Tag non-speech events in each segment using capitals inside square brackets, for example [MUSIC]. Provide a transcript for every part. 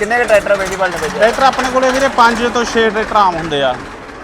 ਕਿੰਨੇ ਕ ਟਰੈਕਟਰ ਬਈ ਬਲਟ ਵਿੱਚ ਟਰੈਕਟਰ ਆਪਣੇ ਕੋਲੇ ਵੀਰੇ 5 ਤੋਂ 6 ਟਰੈਕਟਰ ਆਮ ਹੁੰਦੇ ਆ।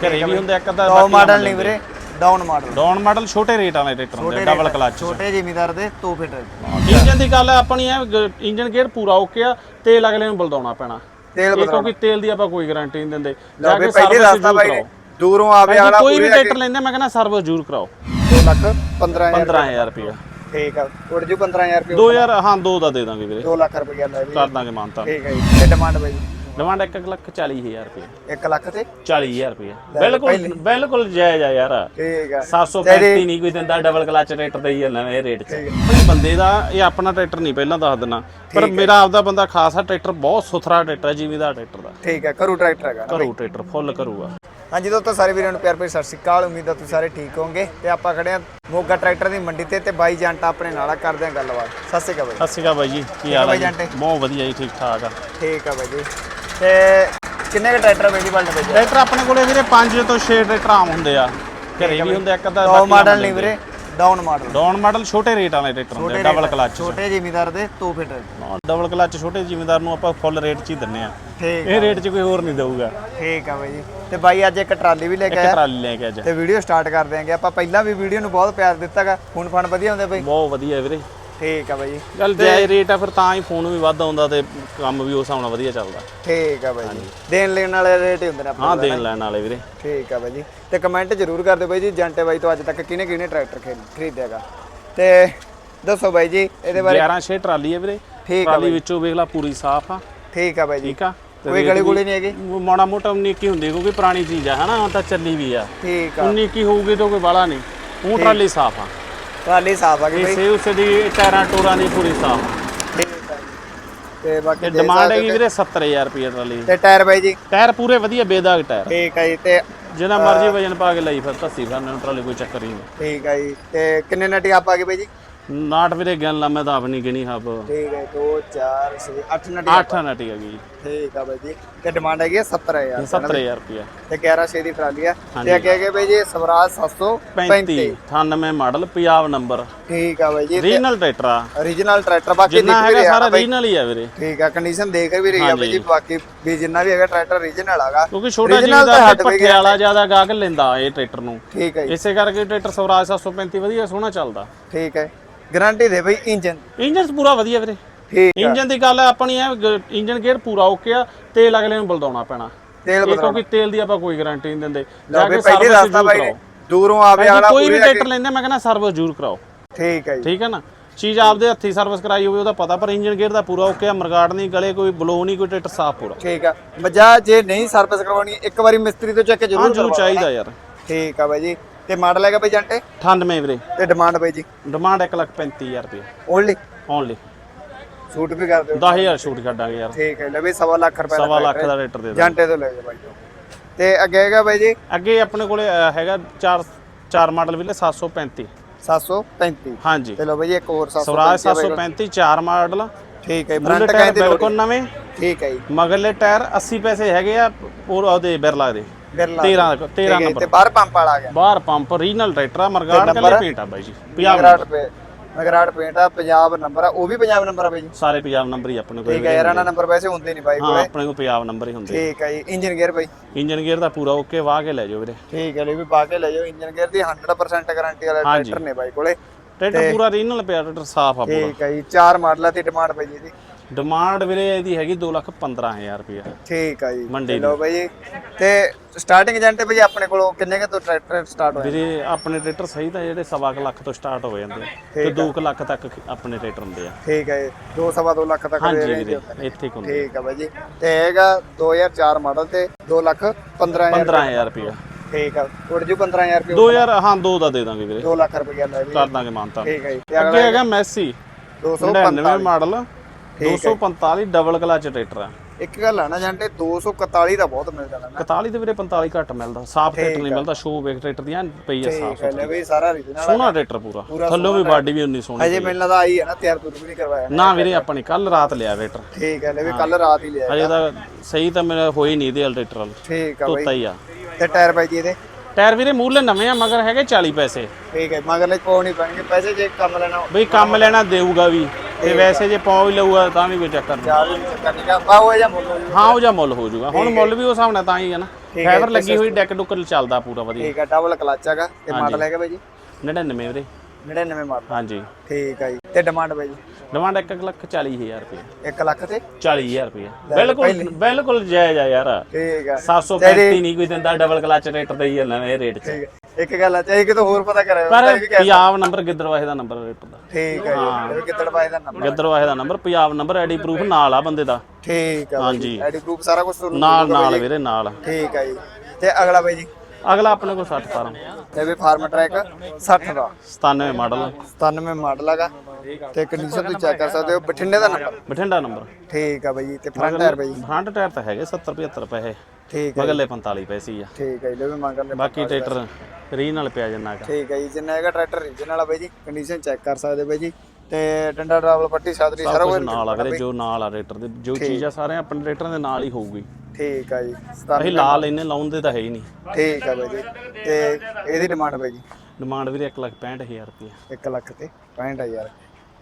ਘਰੇ ਵੀ ਹੁੰਦੇ ਆ, ਇੱਕ ਅੱਧਾ ਟੌਪ ਮਾਡਲ ਨਹੀਂ ਵੀਰੇ ਡਾਊਨ ਮਾਡਲ ਡਾਊਨ ਮਾਡਲ ਛੋਟੇ ਰੇਟ ਵਾਲੇ ਟਰੈਕਟਰ ਹੁੰਦੇ ਡਬਲ ਕਲਚ ਛੋਟੇ ਜ਼ਿਮੀਦਾਰ ਦੇ ਤੋਹਫੇ ਟਰੈਕਟਰ। ਇੰਜਨ ਦੀ ਗੱਲ ਆਪਣੀ ਹੈ ਇੰਜਨ ਗੇਅਰ ਪੂਰਾ ਓਕੇ ਆ ਤੇਲ ਅਗਲੇ ਨੂੰ ਬਲਦਾਉਣਾ ਪੈਣਾ। ਤੇਲ ਕਿਉਂਕਿ ਤੇਲ ਦੀ ਆਪਾਂ ਕੋਈ ਗਾਰੰਟੀ ਨਹੀਂ ਦਿੰਦੇ। ਜਾ ਕੇ ਪਹਿਲੀ ਸਰਵਿਸ ਰਸਤਾ ਬਾਈ ਦੂਰੋਂ ਆਵੇ ਵਾਲਾ ਕੋਈ ਵੀ ਟਰੈਕਟਰ ਲੈਂਦੇ ਮੈਂ ਕਹਿੰਦਾ ਸਰਵਿਸ ਜ਼ਰੂਰ ਕਰਾਓ। 2 ਲੱਖ 15000 15000 ਰੁਪਇਆ ਠੀਕ ਆ। ਉੜ ਜੂ 15000 ਰੁਪਏ 2000 ਹਾਂ ਦੋ ਦਾ ਦੇ ਦਾਂਗੇ ਵੀਰੇ। 2 ਲੱਖ ਰੁਪਏ ਲੈ ਵੀ ਕਰ ਦਾਂਗੇ ਮਾਨਤਾ ਠੀਕ ਹੈ ਜੀ। ਤੇ ਡਿਮਾਂਡ ਬਾਈ? ਡਿਮਾਂਡ 1 ਲੱਖ 40000 ਰੁਪਏ। 1 ਲੱਖ ਤੇ? 40000 ਰੁਪਏ। ਬਿਲਕੁਲ ਬਿਲਕੁਲ ਜਾਇਜ਼ ਆ ਯਾਰ। ਠੀਕ ਆ। 735 ਨਹੀਂ ਕੋਈ ਦਿੰਦਾ ਡਬਲ ਕਲਚ ਟਰੈਕਟਰ ਦਾ ਹੀ ਹੈ ਨਵੇਂ ਰੇਟ 'ਚ। ਆਪਣੇ ਬੰਦੇ ਦਾ ਇਹ ਆਪਣਾ ਟਰੈਕਟਰ ਨਹੀਂ ਪਹਿਲਾਂ ਦੱਸ ਦਿੰਨਾ। ਪਰ ਮੇਰਾ ਆਪਦਾ ਬੰਦਾ ਖਾਸ ਆ ਟਰੈਕਟਰ ਬਹੁਤ ਸੁਥਰਾ ਟਰੈਕਟਰ ਹੈ ਜਿਮੀਦਾਰ ਟਰੈਕਟਰ ਦਾ। ਠੀਕ ਹੈ ਕਰੂ ਟਰੈਕਟਰ ਹੈਗਾ ਕਰੂ ਟਰੈਕਟਰ ਫੁੱਲ ਕਰੂਗਾ ਹਾਂਜੀ ਦੋਸਤੋ ਸਾਰੇ ਵੀਰਾਂ ਨੂੰ ਪਿਆਰ ਭਰੀ ਸਤਿ ਸ਼੍ਰੀ ਅਕਾਲ। ਉਮੀਦ ਆ ਤੁਸੀਂ ਸਾਰੇ ਠੀਕ ਹੋਵੋਗੇ। ਤੇ ਆਪਾਂ ਖੜੇ ਆ ਮੋਗਾ ਟਰੈਕਟਰ ਦੀ ਮੰਡੀ ਤੇ ਤੇ ਬਾਈ ਜੰਟਾ ਆਪਣੇ ਨਾਲ ਆ ਕਰਦੇ ਆ ਗੱਲਬਾਤ। ਸਤਿ ਸ਼੍ਰੀ ਅਕਾਲ ਬਾਈ। ਸਤਿ ਸ਼੍ਰੀ ਅਕਾਲ ਬਾਈ ਜੀ ਕੀ ਹਾਲ ਹੈ ਬਾਈ ਜੀ? ਜਾਂਟੇ? ਬਹੁਤ ਵਧੀਆ ਜੀ ਠੀਕ ਠਾਕ ਆ। ਠੀਕ ਆ ਬਾਈ ਜੀ। ਤੇ ਕਿੰਨੇ ਕ ਟਰੈਕਟਰ ਬਈ ਬਲਟ ਵਿੱਚ ਟਰੈਕਟਰ ਆਪਣੇ ਕੋਲੇ ਵੀਰੇ 5 ਤੋਂ 6 ਟਰੈਕਟਰ ਆਮ ਹੁੰਦੇ ਆ। ਘਰੇ ਵੀ ਹੁੰਦੇ ਆ, ਇੱਕ ਅੱਧਾ ਮਾਡਲ ਨਹੀਂ ਵੀਰੇ। ਡਾਊਨ ਮਾਡਲ ਡਾਊਨ ਮਾਡਲ ਛੋਟੇ ਰੇਟ ਵਾਲੇ ਟਰੈਕਟਰ ਹੁੰਦੇ ਡਬਲ ਕਲਚ ਛੋਟੇ ਜ਼ਿਮੀਦਾਰ ਦੇ ਤੋਹਫੇ ਟਰੈਕਟਰ ਡਬਲ ਕਲਚ ਛੋਟੇ ਜ਼ਿਮੀਦਾਰ ਨੂੰ ਆਪਾਂ ਫੁੱਲ ਰੇਟ 'ਚ ਹੀ ਦਿੰਨੇ ਆ। ਠੀਕ ਇਹ ਰੇਟ 'ਚ ਕੋਈ ਹੋਰ ਨਹੀਂ ਦੇਊਗਾ। ਠੀਕ ਆ ਬਾਈ ਜੀ। ਤੇ ਬਾਈ ਅੱਜ ਇੱਕ ਟਰਾਲੀ ਵੀ ਲੈ ਕੇ ਇੱਕ ਆਇਆ। ਟਰਾਲੀ ਲੈ ਕੇ ਅੱਜ। ਤੇ ਵੀਡੀਓ ਸਟਾਰਟ ਕਰ ਦਿਆਂਗੇ। ਆਪਾਂ ਪਹਿਲਾਂ ਵੀ ਵੀਡੀਓ ਨੂੰ ਬਹੁਤ ਪਿਆਰ ਦਿੱਤਾਗਾ ਫੋਨ ਫਾਨ ਵਧੀਆ ਹੁੰਦੇ ਬਾਈ। ਬਹੁਤ ਵਧੀਆ ਵੀਰੇ। ਠੀਕ ਆ ਬਾਈ ਜੀ। ਗੱਲ ਜਾਇਜ਼ ਰੇਟ ਆ ਫਿਰ ਤਾਂ ਹੀ ਫੋਨ ਵੀ ਵੱਧ ਆਉਂਦਾ ਤੇ ਕੰਮ ਵੀ ਉਸ ਹਿਸਾਬ ਨਾਲ ਵਧੀਆ ਚੱਲਦਾ। ਠੀਕ ਆ ਬਾਈ ਜੀ। ਦੇਣ ਲੈਣ ਵਾਲੇ ਰੇਟ ਹੀ ਹੁੰਦੇ ਨੇ ਆਪਣੇ ਹਾਂ ਦੇਣ ਲੈਣ ਵਾਲੇ ਵੀਰੇ। ਠੀਕ ਆ ਬਾਈ ਜੀ। ਤੇ ਕਮੈਂਟ ਜ਼ਰੂਰ ਕਰ ਦਿਓ ਬਾਈ ਜੀ ਜੰਟੇ ਬਾਈ ਤੋਂ ਅੱਜ ਤੱਕ ਕਿਹਨੇ ਕਿਹਨੇ ਟਰੈਕਟਰ ਖਰੀਦ- ਖਰੀਦਿਆਗਾ। ਤੇ ਦੱਸੋ ਬਾਈ ਜੀ ਇਹਦੇ ਬਾਰੇ 11 ਛੇ ਟਰਾਲੀ ਹੈ ਵੀਰੇ। ਠੀਕ ਆ ਟਰਾਲੀ ਵਿੱਚੋਂ ਵੇਖ ਲਾ ਪੂਰੀ ਸਾਫ਼ ਆ। ਠੀਕ ਆ ਬਾਈ ਜੀ। ਠੀਕ ਆ? ਕੋਈ ਗਲੀ ਗੁਲੀ ਨਹੀਂ ਹੈਗੀ? ਮਾੜਾ ਮੋਟਾ ਉਨੀਕੀ ਹੁੰਦੀ ਕਿਉਂਕਿ ਪੁਰਾਣੀ ਚੀਜ਼ ਆ ਹਨਾ? ਹੁਣ ਤਾਂ ਚੱਲੀ ਵੀ ਆ। ਠੀਕ ਆ। ਉਨੀਕੀ ਹੋਊਗੀ ਤਾਂ ਕੋਈ ਬਾਲਾ ਨਹੀਂ। ਉਹ ਟਰਾਲੀ ਸਾਫ਼ ਆ। ਟਰਾਲੀ ਸਾਫ਼ ਆ ਗਈ ਬਾਈ ਇਸੇ ਉਸੇ ਦੀ ਟਾਇਰਾਂ ਟੋਰਾਂ ਦੀ ਪੂਰੀ ਸਾਫ਼। ਤੇ ਬਾਕੀ ਤੇ ਦੇਖ ਡਿਮਾਂਡ ਸਕਦੇ ਹੈਗੀ ਵੀਰੇ 70000 ਰੁਪਏ ਟਰਾਲੀ ਦੀ। ਤੇ ਟਾਇਰ ਬਾਈ ਜੀ? ਟਾਇਰ ਪੂਰੇ ਵਧੀਆ ਬੇਦਾਗ ਟਾਇਰ ਠੀਕ ਆ ਜੀ ਤੇ ਜਿੰਨਾ ਮਰਜ਼ੀ ਵਜਨ ਪਾ ਕੇ ਲਈ ਫਿਰ ਧੱਸੀ ਫਿਰ ਨੂੰ ਟਰਾਲੀ ਕੋਈ ਚੱਕਰ ਹੀ ਨਹੀਂ। ਠੀਕ ਆ ਜੀ ਤੇ ਕਿੰਨੇ ਨਟੀ ਆਪ ਆ ਗਏ ਬਾਈ ਜੀ? ਨਾਟ ਵੀਰੇ ਗਿਣ ਲਾ ਮੈਂ ਤਾਂ ਆਪ ਨਹੀਂ ਗਿਣੀ ਹੱਬ ਠੀਕ ਹੈ 2 4 6 8 ਨਟੀ 8 ਨਟੀ ਹੈਗੀ ਠੀਕ ਆ ਬਾਈ ਜੀ। ਤੇ ਡਿਮਾਂਡ ਹੈਗੀ 70000 70000 ਰੁਪਏ ਤੇ 11 6 ਦੀ ਟਰਾਲੀ ਆ। ਤੇ ਅੱਗੇ ਅੱਗੇ ਬਾਈ ਜੀ ਸਵਰਾਜ 735 35 98 ਮਾਡਲ ਪੰਜਾਬ ਨੰਬਰ। ਠੀਕ ਆ ਬਾਈ ਜੀ ਰੀਜਨਲ ਟਰੈਕਟਰ ਆ। origignal ਟਰੈਕਟਰ ਬਾਕੀ ਜਿੰਨਾ ਹੈਗਾ ਸਾਰਾ ਰੀਜਨਲ ਹੀ ਆ ਵੀਰੇ। ਠੀਕ ਆ ਕੰਡੀਸ਼ਨ ਦੇਖ ਵੀ ਰਹੀ ਆ ਬਾਈ ਜੀ ਬਾਕੀ ਵੀ ਜਿੰਨਾ ਵੀ ਹੈਗਾ ਟਰੈਕਟਰ origignal ਹੈਗਾ। ਕਿਉਂਕਿ ਛੋਟਾ ਜਿਹਾ ਦਾ ਪੱਠੇ ਵਾਲਾ ਜ਼ਿਆਦਾ ਗਾਹਕ ਲੈਂਦਾ ਇਹ ਟਰੈਕਟਰ ਨੂੰ। ਠੀਕ ਹੈ ਜੀ। ਇਸੇ ਕਰਕੇ ਟਰੈਕਟਰ ਸਵਰਾਜ 735 ਵਧੀਆ ਸੋਹਣਾ ਚੱਲਦਾ। ਠੀਕ ਹੈ ਗਾਰੰਟੀ ਦੇ ਬਾਈ ਇੰਜਨ ਇੰਜਨ ਪੂਰਾ ਵਧੀਆ ਵੀਰੇ। ਠੀਕ ਇੰਜਨ ਦੀ ਗੱਲ ਆਪਣੀ ਹੈ ਇੰਜਨ ਗੇਅਰ ਪੂਰਾ ਓਕੇ ਆ ਤੇਲ ਅਗਲੇ ਨੂੰ ਬਲਦਾਉਣਾ ਪੈਣਾ। ਤੇਲ ਇਹ ਕਿਉਂਕਿ ਤੇਲ ਦੀ ਆਪਾਂ ਕੋਈ ਗਾਰੰਟੀ ਨਹੀਂ ਦਿੰਦੇ। ਜਾ ਕੇ ਪਹਿਲੀ ਸਰਵਿਸ ਰਸਤਾ ਜ਼ਰੂਰ ਬਾਈ ਕਰਾਓ। ਦੂਰੋਂ ਆਵੇ ਭਾਈ ਵਾਲਾ ਕੋਈ ਵੀ ਟਰੈਕਟਰ ਲੈਂਦੇ ਮੈਂ ਕਹਿੰਦਾ ਸਰਵਿਸ ਜ਼ਰੂਰ ਕਰਾਓ। ਠੀਕ ਹੈ ਜੀ। ਠੀਕ ਹੈ ਨਾ? ਚੀਜ਼ ਆਪਦੇ ਹੱਥੀ ਸਰਵਿਸ ਕਰਾਈ ਹੋਵੇ ਉਹਦਾ ਪਤਾ ਪਰ ਇੰਜਨ ਗੇਅਰ ਦਾ ਪੂਰਾ ਓਕੇ ਆ ਮਰਗਾੜ ਨਹੀਂ ਗਲੇ ਕੋਈ ਬਲੋ ਨਹੀਂ ਕੋਈ ਟਰੈਕਟਰ ਸਾਫ਼ ਪੂਰਾ। ਠੀਕ ਆ। ਮਜਾ ਜੇ ਨਹੀਂ ਸਰਵਿਸ ਕਰਵਾਉਣੀ ਇੱਕ ਵਾਰੀ ਮਿਸਤਰੀ ਤੋਂ ਚੈੱਕ ਹਾਂ ਜ਼ਰੂਰ ਜ਼ਰੂਰ ਕਰਵਾਓ ਚਾਹੀਦਾ ਯਾਰ। ਠੀਕ ਆ ਬਾਈ ਜੀ। ਤੇ ਮਾਡਲ ਹੈਗਾ ਬਾਈ ਜੰਟੇ? 98 ਵੀਰੇ। ਤੇ ਡਿਮਾਂਡ ਬਾਈ ਜੀ। ਡਿਮਾਂਡ 135000 ਰੁਪਏ। ਓਨਲੀ ਓਨਲੀ ਛੂਟ ਵੀ ਕਰ ਦਿਓ 10000 ਛੂਟ ਕੱਢਾਂਗੇ ਯਾਰ। ਠੀਕ ਹੈ ਲੈ ਸਵਾ ਲੱਖ ਰੁਪਏ ਦਾ ਸਵਾ ਲੱਖ ਦਾ ਰੇਟਰ ਦੇ ਦਾਂ ਜੰਟੇ ਤੋਂ ਲੈ ਜਾ ਬਾਈ ਤੇ ਅੱਗੇ ਹੈਗਾ ਬਾਈ ਜੀ? ਅੱਗੇ ਆਪਣੇ ਕੋਲੇ ਹੈਗਾ 4 4 ਮਾਡਲ ਵੀਲੇ 735 735 ਹਾਂਜੀ। ਤੇ ਲਓ ਬਾਈ ਜੀ ਇੱਕ ਹੋਰ 735 ਸਵਰਾਜ 735 4 ਮਾਡਲ। ਠੀਕ ਹੈ ਫਰੰਟ ਟਾਇਰ ਕਹਿੰਦੇ ਬਿਲਕੁਲ ਨਵੇਂ। ਠੀਕ ਹੈ ਜੀ। ਮਗਰਲੇ ਟਾਇਰ 80 ਪੈਸੇ ਹੈਗੇ ਆ ਔਰ ਉਹਦੇ ਬਿਰਲਾ ਦੇ। ਬਿਰਲਾ 13 13 ਠੀਕ ਹੈ, ਨੰਬਰ ਤੇ ਬਾਹਰ ਪੰਪ ਵਾਲਾ ਆ ਗਿਆ। ਬਾਹਰ ਪੰਪ ਰੀਜਨਲ ਟਰੈਕਟਰ ਆ ਮਰਗਾੜ? ਕੱਲੇ ਪੇਂਟ ਆ ਬਾਈ ਜੀ ਪੰਜਾਬ ਨਗਰਾਟ ਪੇ ਨਗਰਾਟ ਪੇਂਟ ਆ ਪੰਜਾਬ ਨੰਬਰ ਆ ਉਹ ਵੀ ਪੰਜਾਬ ਨੰਬਰ ਆ ਬਾਈ ਜੀ? ਸਾਰੇ ਪੰਜਾਬ ਨੰਬਰ ਹੀ ਆਪਣੇ ਕੋਲ ਠੀਕ ਹੈ ਯਾਰ ਇਹਨਾਂ ਨੰਬਰ ਵੈਸੇ ਹੁੰਦੇ ਨਹੀਂ ਬਾਈ ਹਾਂ ਕੋਲੇ। ਆਪਣੇ ਕੋਲ ਪੰਜਾਬ ਨੰਬਰ ਹੀ ਹੁੰਦੇ ਠੀਕ ਹੈ ਜੀ ਇੰਜਨ ਗੇਅਰ ਬਾਈ? ਇੰਜਨ ਗੇਅਰ ਦਾ ਪੂਰਾ ਓਕੇ ਵਾਹ ਕੇ ਲੈ ਜਾਓ ਵੀਰੇ। ਠੀਕ ਹੈ ਲੈ ਵੀ ਪਾ ਕੇ ਲੈ ਜਾਓ ਇੰਜਨ ਗੇਅਰ ਦੀ 100% ਗਾਰੰਟੀ ਵਾਲੇ। ਟਰੈਕਟਰ ਨੇ ਬਾਈ ਕੋਲੇ। ਟਰੈਕਟਰ ਪੂਰਾ ਰੀਜਨਲ ਪਿਆ ਟਰੈਕਟਰ ਸਾਫ਼ ਆ ਪੂਰਾ। ਠੀਕ ਹੈ ਜੀ ਚਾਰ ਮਾਡਲਾਂ ਦੀ ਡਿਮਾਂਡ ਬਾਈ ਜੀ ਦੀ ਡਿਮਾਂਡ ਵੀਰੇ ਇਹਦੀ ਹੈਗੀ 215000 ਰੁਪਏ ਠੀਕ ਹੈ ਜੀ। ਮੰਡੀ ਲਓ ਬਾਈ ਤੇ ਸਟਾਰਟਿੰਗ ਏਜੰਟ ਬਾਈ ਆਪਣੇ ਕੋਲੋਂ ਕਿੰਨੇ ਕੁ ਤੋਂ ਟਰੈਕਟਰ ਸਟਾਰਟ ਹੋਇਆ? ਵੀਰੇ ਆਪਣੇ ਟਰੈਕਟਰ ਸਹੀ ਤਾਂ ਜਿਹੜੇ ਸਵਾ ਕੁ ਲੱਖ ਤੋਂ ਸਟਾਰਟ ਹੋ ਜਾਂਦੇ ਆ ਤੇ 2 ਲੱਖ ਤੱਕ ਆਪਣੇ ਟਰੈਕਟਰ ਹੁੰਦੇ ਆ। ਠੀਕ ਹੈ ਜੀ। ਦੋ ਸਵਾ ਦੋ ਲੱਖ ਤੱਕ ਦੇ ਵੀਰੇ। ਇੱਥੇ ਕੁ ਹੁੰਦੇ ਠੀਕ ਹੈ ਬਾਈ ਜੀ। ਤੇ ਹੈਗਾ 2004 ਮਾਡਲ ਤੇ 2 ਲੱਖ 15000 15000 ਰੁਪਏ। ਠੀਕ ਆ। ਉੜ ਜੂ 15000 ਰੁਪਏ 2000 ਹਾਂ ਦੋ ਦਾ ਦੇ ਦਾਂਗੇ ਵੀਰੇ। 2 ਲੱਖ ਰੁਪਏ ਲੈ ਵੀ ਕਰ ਦਾਂਗੇ ਮਾਨਤਾ। ਠੀਕ ਹੈ ਜੀ। ਅੱਗੇ ਹੈਗਾ Massey 245 99 model 245 double clutch tractor ਆ। ਇੱਕ ਗੱਲ ਆ ਨਾ ਜੰਟੇ 241 ਦਾ ਬਹੁਤ ਮਿਲ ਨਾ। 41 ਤੇ ਵੀਰੇ 45 ਘੱਟ ਮਿਲਦਾ ਸਾਫ਼ ਟਰੈਕਟਰ ਨਹੀਂ ਮਿਲਦਾ ਸ਼ੋ ਵੇਖ ਟਰੈਕਟਰ ਦੀ ਐਨ ਪਈ ਆ ਸਾਫ਼ ਠੀਕ ਹੈ ਲੈ ਵੀ ਸਾਰਾ ਰੀਜਨਲ ਸੋਹਣਾ ਟਰੈਕਟਰ ਪੂਰਾ। ਥੱਲੋਂ ਵੀ ਬਾਡੀ ਵੀ ਉਨੀ ਸੋਹਣੀ ਹਜੇ ਮੈਨੂੰ ਲੱਗਦਾ ਆਈ ਹੈ ਨਾ ਤਿਆਰ ਤੁਰ ਵੀ ਨਹੀਂ ਕਰਵਾਇਆ। ਨਾ ਵੀਰੇ ਆਪਾਂ ਨੇ ਕੱਲ ਰਾਤ ਲਿਆ ਟਰੈਕਟਰ ਠੀਕ ਹੈ ਲੈ ਵੀ ਕੱਲ ਰਾਤ ਹੀ ਲਿਆ। ਅਜੇ ਤਾਂ ਸਹੀ ਤਾਂ ਮੇਰਾ ਹੋਈ ਨਹੀਂ ਇਹਦੇ ਟਰੈਕਟਰ ਵਾਲ। ਠੀਕ ਆ ਬਾਈ। ਤੋਤਾ ਹੀ ਆ। ਤੇ ਟਾਇਰ ਬਾਈ ਜੀ ਇਹਦੇ। ਟਾਇਰ ਵੀਰੇ ਮੂਹਰਲੇ ਨਵੇਂ ਆ ਮਗਰ ਹੈਗੇ 40 ਪੈਸੇ। ਠੀਕ ਹੈ ਮਗਰ ਲੈ ਕੋਹ ਨਹੀਂ ਪੈਣਗੇ ਪੈਸੇ ਜੇ ਕੰਮ ਲੈਣਾ ਬਈ ਕੰਮ ਲੈਣਾ ਦੇਊਗਾ ਵੀ। ਤੇ ਵੈਸੇ ਜੇ ਪੌ ਵੀ ਲਊਗਾ ਤਾਂ ਵੀ ਕੋਈ ਚੱਕਰ ਨਹੀਂ। ਚਾਰ ਵੀ ਚੱਕਰ ਨਹੀਂ। ਗਾ ਇਹ ਜਾਂ ਮੁੱਲ ਹੋ ਜਾਊਗਾ। ਹਾਂ ਉਹ ਜਾਂ ਮੁੱਲ ਹੋ ਜਾਊਗਾ ਹੁਣ ਮੁੱਲ ਵੀ ਉਸ ਹਿਸਾਬ ਨਾਲ ਤਾਂ ਹੀ ਹੈ ਨਾ। ਠੀਕ ਹੈ, ਫਾਈਬਰ ਲੱਗੀ ਹੋਈ ਡੈਕ ਡੁੱਕ ਚੱਲਦਾ ਪੂਰਾ ਵਧੀਆ। ਠੀਕ ਹੈ ਡਬਲ ਕਲਚ ਹੈਗਾ। ਤੇ ਮਾਡਲ ਹੈਗਾ ਬਾਈ ਜੀ? 99 ਵੀਰੇ। 99 ਮਾਡਲ ਹਾਂਜੀ। ਠੀਕ ਹੈ ਜੀ। ਤੇ ਡਿਮਾਂਡ ਬਾਈ ਜੀ? ਡਿਮਾਂਡ 1 ਲੱਖ 40000 ਰੁਪਏ। 1 ਲੱਖ ਤੇ? 40000 ਰੁਪਏ। ਬਿਲਕੁਲ ਬਿਲਕੁਲ ਜਾਇਜ਼ ਆ ਯਾਰ। ਠੀਕ ਹੈ। 735 ਨਹੀਂ ਕੋਈ ਦਿੰਦਾ ਡਬਲ ਕਲਚ ਰੇਟ ਤੇ ਹੀ ਹੈ ਨਵੇਂ ਰੇਟ 'ਚ। ਠੀਕ ਹੈ। ਇੱਕ ਗੱਲ ਆ ਚਾਹੀ ਕਿ ਹੋਰ ਪਤਾ ਕਰਿਆ ਪਰ ਪੰਜਾਬ ਨੰਬਰ ਗਿੱਦਰਵਾਹੇ ਦਾ ਨੰਬਰ ਰੇਟ ਦਾ। ਠੀਕ ਹੈ। ਜੀ ਬਾਈ ਦਾ ਨੰਬਰ ਗਿੱਦਰਵਾਹੇ ਦਾ number Punjab number ID proof ਨਾਲ ਆ ਬੰਦੇ ਦਾ। ਠੀਕ ਹੈ ਬਾਈ ਹਾਂਜੀ ਆਈਡੀ ਪ੍ਰੂਫ ਸਾਰਾ ਕੁਝ ਨਾਲ ਨਾਲ ਵੀਰੇ ਨਾਲ। ਠੀਕ ਹੈ ਜੀ। ਤੇ ਅਗਲਾ ਬਾਈ ਜੀ? ਅਗਲਾ ਆਪਣੇ ਕੋਲ 60 ਫਾਰਮ। ਇਹ ਵੀ ਫਾਰਮ ਟਰੈਕ 60 ਦਾ। 97 ਮਾਡਲ 97 ਮਾਡਲ ਹੈਗਾ। ਤੇ ਕੰਡੀਸ਼ਨ ਤੁਸੀਂ ਚੈੱਕ ਕਰ ਸਕਦੇ ਹੋ ਬਠਿੰਡੇ ਦਾ ਨੰਬਰ ਬਠਿੰਡਾ ਨੰਬਰ ਠੀਕ ਆ ਬਾਈ ਜੀ ਤੇ ਫਰੰਟ ਟਾਇਰ ਬਾਈ ਜੀ। ਫਰੰਟ ਟਾਇਰ ਤਾਂ ਹੈਗੇ 70 75 ਪੈਸੇ। ਠੀਕ ਹੈ ਮਗਰਲੇ 45 ਪੈਸੇ ਹੀ ਆ। ਠੀਕ ਹੈ ਜੀ ਲੈ ਵੀ ਮੰਗ ਲੈ ਬਾਕੀ ਟਰੈਕਟਰ ਰੀ ਨਾਲ ਪਿਆ ਜੰਨਾ ਹੈਗਾ ਠੀਕ ਹੈ ਜੀ ਜਿੰਨਾ ਹੈਗਾ ਟਰੈਕਟਰ ਇੰਜਨ ਵਾਲਾ ਬਾਈ ਜੀ ਕੰਡੀਸ਼ਨ ਚੈੱਕ ਕਰ ਸਕਦੇ ਬਾਈ ਜੀ। ਤੇ ਡੰਡਾ ਡਰਾਵਲ ਪੱਟੀ ਸਾਦਰੀ ਸਾਰਾ ਕੁਝ ਨਾਲ ਆ ਵੀਰੇ ਜੋ ਨਾਲ ਆ ਟਰੈਕਟਰ ਦੇ। ਜੋ ਚੀਜ਼ ਆ ਸਾਰੇ ਆਪਣੇ ਟਰੈਕਟਰਾਂ ਦੇ ਨਾਲ ਹੀ ਹੋਊਗੀ। ਠੀਕ ਆ ਜੀ 97 ਅਸੀਂ ਲਾ ਲੈਨੇ ਲਾਉਣ ਦੇ ਤਾਂ ਹੈ ਹੀ ਨਹੀਂ। ਠੀਕ ਆ ਬਾਈ ਜੀ। ਤੇ ਇਹਦੀ ਡਿਮਾਂਡ ਬਾਈ ਜੀ? ਡਿਮਾਂਡ ਵੀਰੇ 1 ਲੱਖ 65000 ਰੁਪਏ 1 ਲੱਖ ਤੇ 65 ਹਜ਼ਾਰ।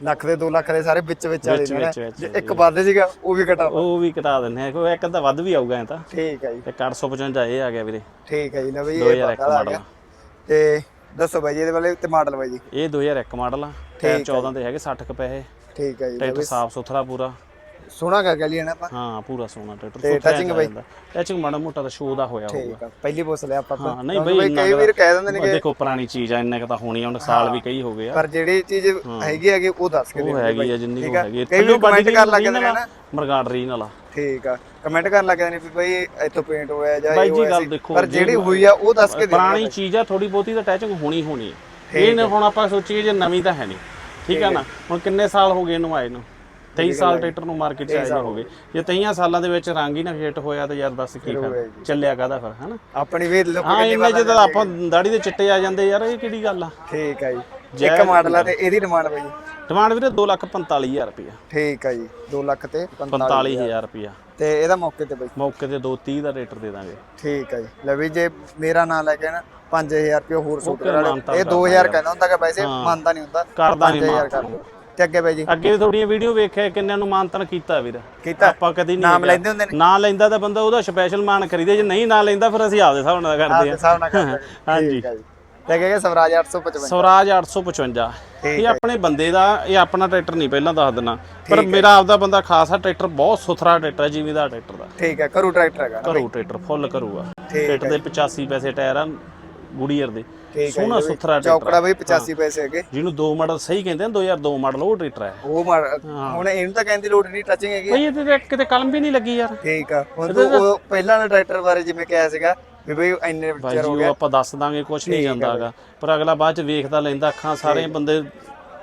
ਲੱਖ ਦੇ 2 ਲੱਖ ਦੇ ਸਾਰੇ ਵਿੱਚ ਵਿੱਚ ਵਾਲੇ ਨੇ ਨਾ। ਵਿੱਚ- ਵਿੱਚ- ਜੇ ਇੱਕ ਵੱਧ ਸੀਗਾ ਉਹ ਵੀ ਘਟਾ ਉਹ ਵੀ ਘਟਾ ਦਿੰਦੇ ਆ ਕੋਈ ਇੱਕ ਤਾਂ ਵੱਧ ਵੀ ਆਊਗਾ ਐ ਤਾਂ। ਠੀਕ ਹੈ ਜੀ। ਤੇ 455 ਇਹ ਆ ਗਿਆ ਵੀਰੇ। ਠੀਕ ਹੈ ਜੀ ਨਾ ਬਈ ਇਹ 2001 ਪਤਾ ਲੱਗ ਮਾਡਲ। ਗਿਆ। ਤੇ ਦੱਸੋ ਬਾਈ ਜੀ ਇਹਦੇ ਵਾਲੇ ਤੇ ਮਾਡਲ ਬਾਈ ਜੀ। ਇਹ 2001 ਮਾਡਲ ਆ ਟਾਇਰ 14 ਦੇ ਹੈਗੇ 60 ਕੁ ਪੈਸੇ। ਠੀਕ ਹੈ ਜੀ ਟਰੈਕਟਰ ਸਾਫ਼ ਸੁਥਰਾ ਪੂਰਾ। ਸੋਹਣਾ ਕਰ ਲਈ ਨਾ ਆਪਾਂ। ਹਾਂ ਪੂਰਾ ਸੋਹਣਾ ਟਰੈਕਟਰ ਤੇ touching ਬਾਈ? ਟੱਚਿੰਗ ਮਾੜਾ ਮੋਟਾ ਤਾਂ ਸ਼ੋਅ ਦਾ ਹੋਇਆ ਹੋਊਗਾ। ਠੀਕ ਆ ਪਹਿਲੀ ਪੁੱਛ ਲਿਆ ਆਪਾਂ। ਹਾਂ ਨਹੀਂ ਬਈ ਕਈ ਵੀਰ ਕਹਿ ਦਿੰਦੇ ਨੇ ਕਿ ਦੇਖੋ ਪੁਰਾਣੀ ਚੀਜ਼ ਆ ਇੰਨੇ ਕ ਤਾਂ ਹੋਣੀ ਆ ਹੁਣ ਸਾਲ ਵੀ ਕਈ ਹੋ ਗਏ ਆ। ਪਰ ਜਿਹੜੀ ਚੀਜ਼ ਹੈਗੀ ਹੈਗੀ ਉਹ ਦੱਸ ਕੇ ਉਹ ਦਿਓ ਹੈਗੀ ਆ ਜਿੰਨੀ ਕੁ ਹੈਗੀ ਕਈ ਵੀਰ ਕਮੈਂਟ ਕਰਨ ਲੱਗ ਜਾਂਦੇ ਨੇ ਨਾ। ਮਰਗਾੜ ਰੀਨ ਵਾਲਾ ਠੀਕ ਆ। ਕਮੈਂਟ ਕਰਨ ਲੱਗ ਜਾਂਦੇ ਨੇ ਵੀ ਬਈ ਇੱਥੋਂ ਪੇਂਟ ਹੋਇਆ ਜਾਂ ਬਾਈ ਜੀ ਗੱਲ। ਦੇਖੋ, ਪਰ ਜਿਹੜੀ ਹੋਈ ਆ ਉਹ ਦੱਸ ਕੇ ਦਿਓ ਪੁਰਾਣੀ ਚੀਜ਼ ਆ ਥੋੜੀ ਬਹੁਤੀ ਤਾਂ ਟੈਚਿੰਗ ਹੋਣੀ ਹੋਣੀ ਇਹ ਹੁਣ ਆਪਾਂ ਸੋਚੀਏ ਜੇ ਨਵੀਂ ਤਾਂ ਹੈ ਨਹੀਂ। ਠੀਕ ਆ। ਨਾ? ਹੁਣ ਕਿੰਨੇ ਸਾਲ ਹੋ ਗਏ ਇਹਨੂੰ ਆਏ ਨੂੰ? 23 ਸਾਲ ਟਰੈਕਟਰ ਨੂੰ ਮਾਰਕੀਟ 'ਚ ਆਏ ਹੋ ਗਏ। ਜੇ 23 ਸਾਲਾਂ ਦੇ ਵਿੱਚ ਰੰਗ ਹੀ ਨਾ ਫੇਟ ਹੋਇਆ ਤਾਂ ਯਾਰ ਦੱਸ ਕੀ ਕਰ? ਚੱਲਿਆ ਕਾਦਾ ਫਿਰ ਹਨਾ? ਆਪਣੀ ਵੀ ਲੋਕ ਹਾਂ ਇੰਨੇ ਜਦੋਂ ਆਪਾਂ ਦਾੜੀ ਦੇ ਚਿੱਟੇ ਆ ਜਾਂਦੇ ਯਾਰ ਇਹ ਕਿਹੜੀ ਗੱਲ ਆ? ਠੀਕ ਆ ਜੀ। ਇੱਕ ਮਾਡਲ ਆ ਤੇ ਇਹਦੀ ਡਿਮਾਂਡ ਬਈ। ਡਿਮਾਂਡ ਵੀਰੇ 245000 ਰੁਪਇਆ। ਠੀਕ ਆ ਜੀ 2 ਲੱਖ ਤੇ 45 45000 ਰੁਪਇਆ। ਤੇ ਇਹਦਾ ਮੌਕੇ ਤੇ ਬਈ। ਮੌਕੇ ਤੇ 230 ਦਾ ਰੇਟਰ ਦੇ ਦਾਂਗੇ। ਠੀਕ ਆ ਜੀ। ਲੈ ਵੀ ਜੇ ਮੇਰਾ ਨਾਮ ਲੈ ਕੇ ਨਾ 5000 ਰੁਪਏ ਹੋਰ ਸੂਟ ਕਰਾ ਇਹ 2000 ਕਹਿੰਦਾ ਹੁੰਦਾ ਕਿ ਵੈਸੇ ਮੰਨਦਾ ਨਹੀਂ ਹੁੰਦਾ। ਕਰਦਾ ਨਹੀਂ 5000 ਕਰ ਤੇ ਅੱਗੇ ਬਾਈ ਜੀ। ਅੱਗੇ ਥੋੜੀਆਂ ਵੀਡੀਓ ਵੇਖਿਆ ਕਿੰਨਿਆਂ ਨੂੰ ਮਾਨਤਨ ਕੀਤਾ ਵੀਰ। ਕੀਤਾ? ਆਪਾਂ ਕਦੀ ਨਹੀਂ ਨਾਮ ਲੈਂਦੇ ਹੁੰਦੇ ਨੇ? ਨਾਂ ਲੈਂਦਾ ਤਾਂ ਬੰਦਾ ਉਹਦਾ ਸਪੈਸ਼ਲ ਮਾਨ ਕਰੀਦੇ ਜੇ ਨਹੀਂ ਨਾਂ ਲੈਂਦਾ ਫਿਰ ਅਸੀਂ ਆਪਦੇ ਹਿਸਾਬ ਨਾਲ ਕਰਦੇ ਆਪਦੇ ਆ ਹਿਸਾਬ ਨਾਲ ਕਰਦੇ [LAUGHS] ਹਾਂਜੀ। ਜੀ। ਤੇ ਅੱਗੇ ਸਵਰਾਜ 855 ਸਵਰਾਜ 855 ਠੀਕ ਇਹ ਆਪਣੇ ਬੰਦੇ ਦਾ ਇਹ ਆਪਣਾ ਟਰੈਕਟਰ ਨਹੀਂ ਪਹਿਲਾਂ ਦੱਸ ਦਿੰਨਾ। ਪਰ ਮੇਰਾ ਆਪਦਾ ਬੰਦਾ ਖਾਸ ਆ ਟਰੈਕਟਰ ਬਹੁਤ ਸੁਥਰਾ ਟਰੈਕਟਰ ਜਿਵੇਂ ਦਾ ਟਰੈਕਟਰ ਦਾ। ਠੀਕ ਹੈ ਕਰੂ ਟਰੈਕਟਰ ਹੈਗਾ ਘਰੂ ਟਰੈਕਟਰ ਫੁੱਲ ਕਰੂਗਾ ਟਰੈਕਟਰ ਦੇ 85 ਪੈਸੇ ਟਾਇਰ ਆ ਗੁੜੀਅਰ ਦੇ। ਠੀਕ ਹੈ ਸੋਹਣਾ ਸੁਥਰਾ ਟਰੈਕਟਰ ਚੌਕੜਾ ਬਈ 85 ਪੈਸੇ ਹੈਗੇ। ਜਿਹਨੂੰ ਦੋ ਮਾਡਲ ਸਹੀ ਕਹਿੰਦੇ ਨੇ 2002 ਮਾਡਲ ਉਹ ਟਰੈਕਟਰ ਹੈ ਉਹ ਹੁਣ ਇਹਨੂੰ ਤਾਂ ਕਹਿੰਦੀ ਲੋੜ ਨਹੀਂ ਟੱਚਿੰਗ ਹੈਗੀ ਬਈ ਇਹਦੇ ਤੇ ਕਿਤੇ ਕਲਮ ਵੀ ਨਹੀਂ ਲੱਗੀ ਯਾਰ। ਠੀਕ ਆ ਹੁਣ ਤੂੰ ਉਹ ਪਹਿਲਾਂ ਵਾਲੇ ਟਰੈਕਟਰ ਬਾਰੇ ਜਿਵੇਂ ਕਿਹਾ ਸੀਗਾ ਵੀ ਬਈ ਇੰਨੇ ਭਾਈ ਚਿਰ ਜੀ ਹੋ ਗਿਆ ਆਪਾਂ ਦੱਸ ਦਾਂਗੇ ਕੁਝ ਨਹੀਂ ਜਾਂਦਾਗਾ ਪਰ ਅਗਲਾ ਬਾਅਦ ਚ ਵੇਖਦਾ ਲੈਂਦਾ ਅੱਖਾਂ ਸਾਰੇ ਬੰਦੇ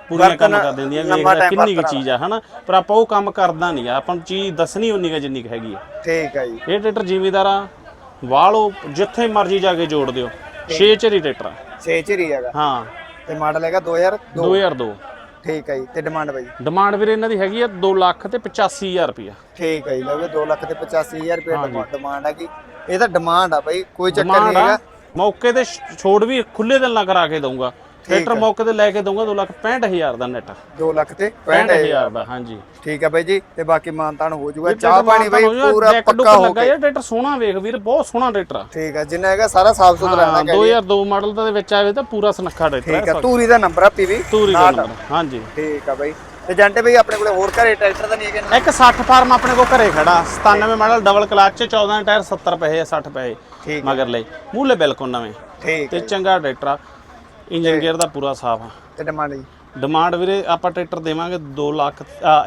ਪੂਰੀਆਂ ਕੰਮ ਕਰ ਦਿੰਦੀਆਂ ਵੇਖਦਾ ਕਿੰਨੀ ਕੀ ਚੀਜ਼ ਆ ਹਨਾ? ਪਰ ਆਪਾਂ ਉਹ ਕੰਮ ਕਰਦਾ ਨਹੀਂ ਆ। ਆਪਾਂ ਨੂੰ ਚੀਜ਼ ਦੱਸਣੀ ਉਨੀ ਕੁ ਜਿੰਨੀ ਹੈਗੀ ਆ। ਠੀਕ ਆ ਜੀ। ਇਹ ਟਰੈਕਟਰ ਜ਼ਿਮੀਦਾਰਾ ਵਾਲੋ ਜਿੱਥੇ ਮਰਜ਼ੀ ਜਾ ਕੇ ਜੋੜ ਦਿਓ। ਛੇ ਚਰੀ ਟਰੈਕਟਰ ਆ। ਛੇ ਚਿਰ ਹੈਗਾ। ਹਾਂ। ਤੇ ਮਾਡਲ ਹੈਗਾ 2002 2002 ਠੀਕ ਆ ਜੀ ਤੇ ਡਿਮਾਂਡ ਬਾਈ? ਡਿਮਾਂਡ ਵੀਰੇ ਇਹਨਾਂ ਦੀ ਹੈਗੀ ਆ 2 ਲੱਖ ਤੇ 85000 ਰੁਪਇਆ। ਠੀਕ ਆ ਜੀ ਲਓ 2 ਲੱਖ ਤੇ 85000 ਰੁਪਏ ਡਿਮਾਂਡ ਹੈਗੀ। ਇਹ ਤਾਂ ਡਿਮਾਂਡ ਆ ਬਾਈ ਕੋਈ ਚੱਕਰ ਡਿਮਾਂਡ ਨਹੀਂ ਆ। ਹੈਗਾ ਮੌਕੇ ਤੇ ਛ- ਛੋੜ ਵੀ ਖੁੱਲੇ ਦਿਲ ਨਾਲ ਕਰਾ ਕੇ ਦਊਂਗਾ। ਟਰੈਕਟਰ ਮੌਕੇ ਤੇ ਲੈ ਕੇ ਦਊਂਗਾ 2 ਲੱਖ 65000 ਦਾ ਨੈਟ। 2 ਲੱਖ ਤੇ 65000 65000 ਦਾ ਹਾਂਜੀ। ਠੀਕ ਆ ਬਾਈ ਜੀ ਤੇ ਬਾਕੀ ਮਾਨਤਾਨ ਹੋ ਜਾਊਗਾ ਚਾਹ ਪਾਣੀ ਬਾਈ ਪੂਰਾ ਪੱਕਾ ਹੋ ਲੱਗਾ ਯਾਰ ਟਰੈਕਟਰ ਸੋਹਣਾ ਵੇਖ ਵੀਰ ਬਹੁਤ ਸੋਹਣਾ ਟਰੈਕਟਰ ਆ। ਠੀਕ ਆ ਜਿੰਨਾ ਹੈਗਾ ਸਾਰਾ ਸਾਫ਼ ਸੁਥਰਾ ਹਾਂ ਹੈਗਾ 2002 ਮਾਡਲ ਦਾ ਦੇ ਵਿੱਚ ਆਵੇ ਤਾਂ ਪੂਰਾ ਸੁਨੱਖਾ ਟਰੈਕਟਰ ਠੀਕ ਹੈ ਧੂਰੀ ਦਾ ਨੰਬਰ ਆ ਪੀਵੀ ਤੂਰੀ ਦਾ ਨੰਬਰ ਹਾਂਜੀ। ਠੀਕ ਆ ਬਾਈ। ਤੇ ਜਾਂਟੇ ਬਾਈ ਆਪਣੇ ਕੋਲੇ ਹੋਰ ਘਰੇ ਟਰੈਕਟਰ ਤਾਂ ਨਹੀਂ ਹੈਗੇ? ਇੱਕ 60 ਫਾਰਮ ਆਪਣੇ ਕੋਲ ਘਰੇ ਖੜਾ 97 ਮਾਡਲ ਡਬਲ ਕਲਚ 14 ਟਾਇਰ 70 ਪੈਸੇ 60 ਪੈਸੇ ਠੀਕ ਮਗਰ ਲਈ ਮੂਹਲੇ ਬਿਲਕੁਲ ਨਵੇਂ। ਤੇ ਚੰਗਾ ਟਰੈਕਟਰ ਆ। ਇੰਜਨ ਗੇਅਰ ਦਾ ਪੂਰਾ ਸਾਫ਼ ਆ। ਤੇ ਡਿਮਾਂਡ ਜੀ? ਡਿਮਾਂਡ ਵੀਰੇ ਆਪਾਂ ਟਰੈਕਟਰ ਦੇਵਾਂਗੇ 2 ਲੱਖ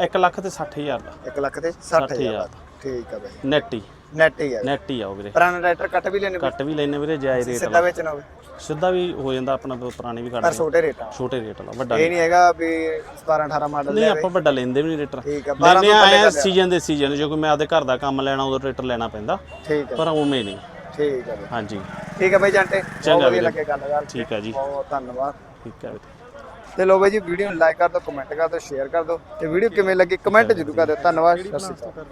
1 ਲੱਖ ਤੇ 60000 ਦਾ। 1 ਲੱਖ ਤੇ 60000 ਠੀਕ ਆ ਬਾਈ। ਨੈਟ ਨੈਟ ਆ। ਨੈਟ ਆਓ ਵੀਰੇ। ਪੁਰਾਣਾ ਟਰੈਕਟਰ ਕੱਟ ਵੀ ਲੈਣੇ ਕੱਟ ਵੀ ਲੈਨੇ ਵੀਰੇ ਜਾਇਜ਼ ਰੇਟ ਸਿੱਧਾ ਵੇਚਣਾ ਹੋਵੇ? ਸਿੱਧਾ ਵੀ ਹੋ ਜਾਂਦਾ ਆਪਣਾ ਪੁਰਾਣੀ ਵੀ ਕੱਢ ਪਰ ਛੋਟੇ ਰੇਟ ਆ ਛੋਟੇ ਰੇਟ ਵਾਲਾ ਵੱਡਾ ਇਹ ਨਹੀਂ ਹੈਗਾ ਵੀ 17 18 ਮਾਡਲ ਨਹੀਂ ਆਪਾਂ ਵੱਡਾ ਲੈਂਦੇ ਵੀ ਨਹੀਂ ਰੇਟਰ। ਠੀਕ ਆ 12 ਲੈਨੇ ਆਏ ਸੀਜ਼ਨ ਦੇ ਸੀਜ਼ਨ ਜੋ ਕਿ ਮੈਂ ਆਪਦੇ ਘਰ ਦਾ ਕੰਮ ਲੈਣਾ ਉਦੋਂ ਰੇਟਰ ਲੈਣਾ ਪੈਂਦਾ। ਠੀਕ ਆ। ਪਰ ਉਵੇਂ ਨਹੀਂ। ਠੀਕ ਬਾਈ ਹਾਂਜੀ। ਠੀਕ ਆ ਬਾਈ ਜਾਂਟੇ ਬਹੁਤ ਵਧੀਆ ਲੱਗੇ ਗੱਲ ਕਰ ਠੀਕ ਆ ਜੀ। ਬਹੁਤ ਧੰਨਵਾਦ। ਠੀਕ ਹੈ ਵੀਰੇ। ਤੇ ਲੋ ਬਾਈ ਜੀ ਵੀਡੀਓ ਨੂੰ ਲਾਈਕ ਕਰ ਦਿਓ ਕਮੈਂਟ ਕਰ ਦਿਓ ਸ਼ੇਅਰ ਕਰ ਦਿਓ। ਤੇ ਵੀਡੀਓ ਕਿਵੇਂ ਲੱਗੀ ਕਮੈਂਟ ਜ਼ਰੂਰ ਕਰ ਦਿਓ। ਧੰਨਵਾਦ ਸਤਿ ਸ਼੍ਰੀ ਅਕਾਲ।